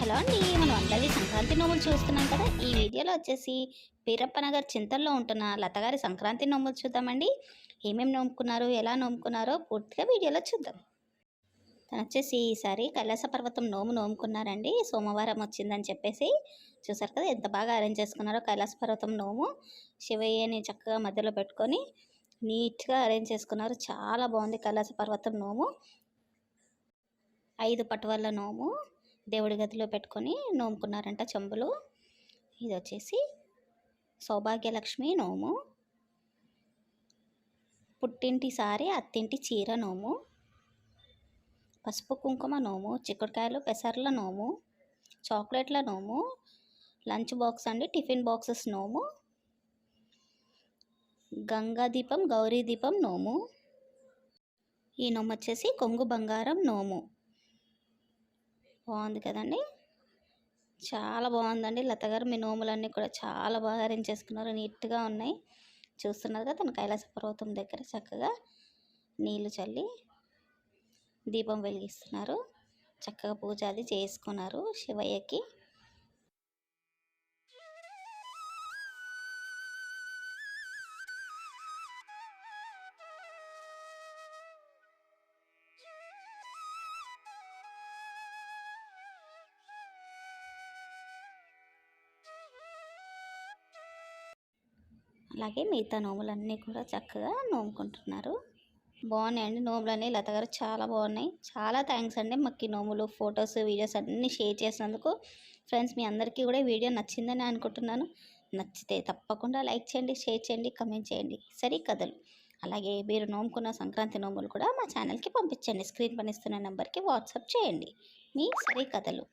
Hello అండి మనం అందరి సంక్రాంతి నోములు చూస్తున్నాం కదా. ఈ వీడియోలో వచ్చేసి వీరప్పనగర్ చింతల్లో ఉంటున్న లతగారి సంక్రాంతి నోములు చూద్దామండి. ఏమేమి నోముకున్నారు ఎలా నోముకున్నారో పూర్తిగా వీడియోలో చూద్దాం. తను వచ్చేసి ఈసారి కైలాస పర్వతం నోము నోముకున్నారండి. సోమవారం వచ్చిందని చెప్పేసి చూసారు కదా ఎంత బాగా అరేంజ్ చేసుకున్నారో కైలాస పర్వతం నోము. శివయ్యని చక్కగా మధ్యలో పెట్టుకొని నీట్గా అరేంజ్ చేసుకున్నారు. చాలా బాగుంది కైలాస పర్వతం నోము. ఐదు పటువల్ల నోము. దేవుడి గదిలో పెట్టుకొని నోముకున్నారంట చెంబులు. ఇది వచ్చేసి సౌభాగ్యలక్ష్మి నోము. పుట్టింటి సారి అత్తింటి చీర నోము. పసుపు కుంకుమ నోము చిక్కుడుకాయలు పెసర్ల నోము చాక్లెట్ల నోము లంచ్ బాక్స్ అండి టిఫిన్ బాక్సెస్ నోము. గంగా దీపం గౌరీ దీపం నోము. ఈ నోము వచ్చేసి కొంగు బంగారం నోము. బాగుంది కదండి. చాలా బాగుందండి. లత గారు మీ నోములన్నీ కూడా చాలా బాగా అరేంజ్ చేసుకున్నారు నీట్గా ఉన్నాయి. చూస్తున్నారు కదా తన కైలాస పర్వతం దగ్గర చక్కగా నీళ్ళు చల్లి దీపం వెలిగిస్తున్నారు. చక్కగా పూజ అది చేసుకున్నారు శివయ్యకి. అలాగే మిగతా నోములన్నీ కూడా చక్కగా నోముకుంటున్నారు. బాగున్నాయండి నోములన్నీ. లత గారు చాలా బాగున్నాయి. చాలా థ్యాంక్స్ అండి మాకు ఈ నోములు ఫొటోస్ వీడియోస్ అన్నీ షేర్ చేసినందుకు. ఫ్రెండ్స్ మీ అందరికీ కూడా వీడియో నచ్చిందని అనుకుంటున్నాను. నచ్చితే తప్పకుండా లైక్ చేయండి షేర్ చేయండి కమెంట్ చేయండి. సరే కథలు. అలాగే మీరు నోముకున్న సంక్రాంతి నోములు కూడా మా ఛానల్కి పంపించండి. స్క్రీన్ పనిస్తున్న నెంబర్కి వాట్సాప్ చేయండి. మీ సరే కథలు.